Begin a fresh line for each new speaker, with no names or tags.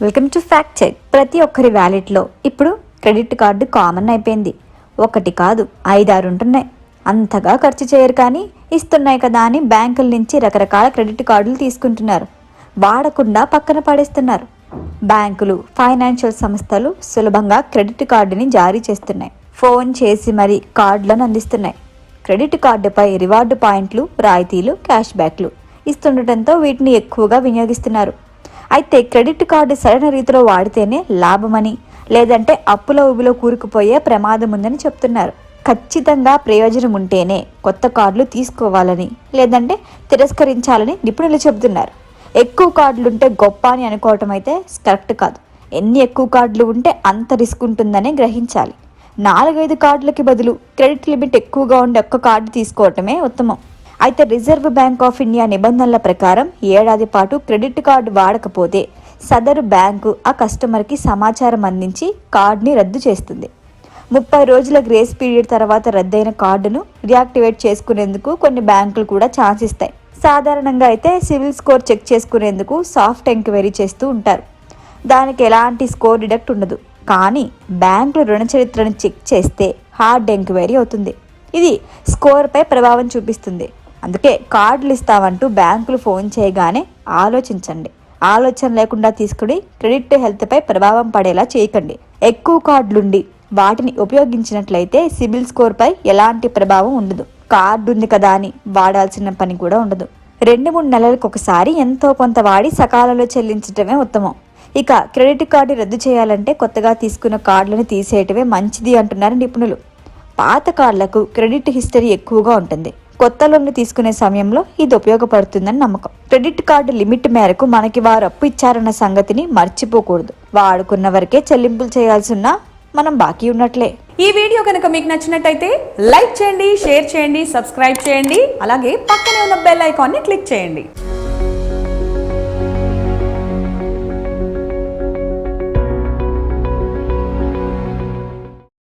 Welcome to fact check ప్రతి ఒక్కరి వ్యాలెట్లో ఇప్పుడు క్రెడిట్ కార్డు కామన్ అయిపోయింది. ఒకటి కాదు ఐదారు ఉంటున్నాయి. అంతగా ఖర్చు చేయరు కానీ ఇస్తున్నాయి కదా అని బ్యాంకుల నుంచి రకరకాల క్రెడిట్ కార్డులు తీసుకుంటున్నారు. వాడకుండా పక్కన పడేస్తున్నారు. బ్యాంకులు ఫైనాన్షియల్ సంస్థలు సులభంగా క్రెడిట్ కార్డుని జారీ చేస్తున్నాయి. ఫోన్ చేసి మరీ కార్డులను అందిస్తున్నాయి. క్రెడిట్ కార్డుపై రివార్డు పాయింట్లు రాయితీలు క్యాష్ బ్యాక్లు ఇస్తుండటంతో వీటిని ఎక్కువగా వినియోగిస్తున్నారు. అయితే క్రెడిట్ కార్డు సరైన రీతిలో వాడితేనే లాభమని లేదంటే అప్పుల ఊబిలో కూరుకుపోయే ప్రమాదం ఉందని చెప్తున్నారు. ఖచ్చితంగా ప్రయోజనం ఉంటేనే కొత్త కార్డులు తీసుకోవాలని లేదంటే తిరస్కరించాలని నిపుణులు చెబుతున్నారు. ఎక్కువ కార్డులు ఉంటే గొప్ప అని అనుకోవటం అయితే కరెక్ట్ కాదు. ఎన్ని ఎక్కువ కార్డులు ఉంటే అంత రిస్క్ ఉంటుందని గ్రహించాలి. నాలుగైదు కార్డులకి బదులు క్రెడిట్ లిమిట్ ఎక్కువగా ఉండే ఒక్క కార్డు తీసుకోవటమే ఉత్తమం. అయితే రిజర్వ్ బ్యాంక్ ఆఫ్ ఇండియా నిబంధనల ప్రకారం ఏడాది పాటు క్రెడిట్ కార్డు వాడకపోతే సదరు బ్యాంకు ఆ కస్టమర్కి సమాచారం అందించి కార్డుని రద్దు చేస్తుంది. ముప్పై రోజుల గ్రేస్ పీరియడ్ తర్వాత రద్దయిన కార్డును రియాక్టివేట్ చేసుకునేందుకు కొన్ని బ్యాంకులు కూడా ఛాన్స్ ఇస్తాయి. సాధారణంగా అయితే సివిల్ స్కోర్ చెక్ చేసుకునేందుకు సాఫ్ట్ ఎంక్వైరీ చేస్తూ ఉంటారు. దానికి ఎలాంటి స్కోర్ డిడక్ట్ ఉండదు. కానీ బ్యాంకులు రుణ చరిత్రను చెక్ చేస్తే హార్డ్ ఎంక్వైరీ అవుతుంది. ఇది స్కోర్పై ప్రభావం చూపిస్తుంది. అందుకే కార్డులు ఇస్తామంటూ బ్యాంకులు ఫోన్ చేయగానే ఆలోచించండి. ఆలోచన లేకుండా తీసుకుని క్రెడిట్ హెల్త్పై ప్రభావం పడేలా చేయకండి. ఎక్కువ కార్డులుండి వాటిని ఉపయోగించినట్లయితే సిబిల్ స్కోర్పై ఎలాంటి ప్రభావం ఉండదు. కార్డు ఉంది కదా అని వాడాల్సిన పని కూడా ఉండదు. రెండు మూడు నెలలకు ఒకసారి ఎంతో కొంత వాడి సకాలంలో చెల్లించటమే ఉత్తమం. ఇక క్రెడిట్ కార్డు రద్దు చేయాలంటే కొత్తగా తీసుకున్న కార్డులను తీసేయటమే మంచిది అంటున్నారు నిపుణులు. పాత కార్డులకు క్రెడిట్ హిస్టరీ ఎక్కువగా ఉంటుంది. కొత్త లోన్లు తీసుకునే సమయంలో ఇది ఉపయోగపడుతుందని నమ్మకం. క్రెడిట్ కార్డు లిమిట్ మేరకు మనకి వారు అప్పు ఇచ్చారన్న సంగతిని మర్చిపోకూడదు. వాడుకున్న వరకే చెల్లింపులు చేయాల్సి ఉన్నా మనం బాకీ ఉన్నట్లే.
ఈ వీడియో కనుక మీకు నచ్చినట్టయితే లైక్ చేయండి షేర్ చేయండి సబ్స్క్రైబ్ చేయండి అలాగే పక్కనే ఉన్న బెల్ ఐకాన్ని క్లిక్ చేయండి.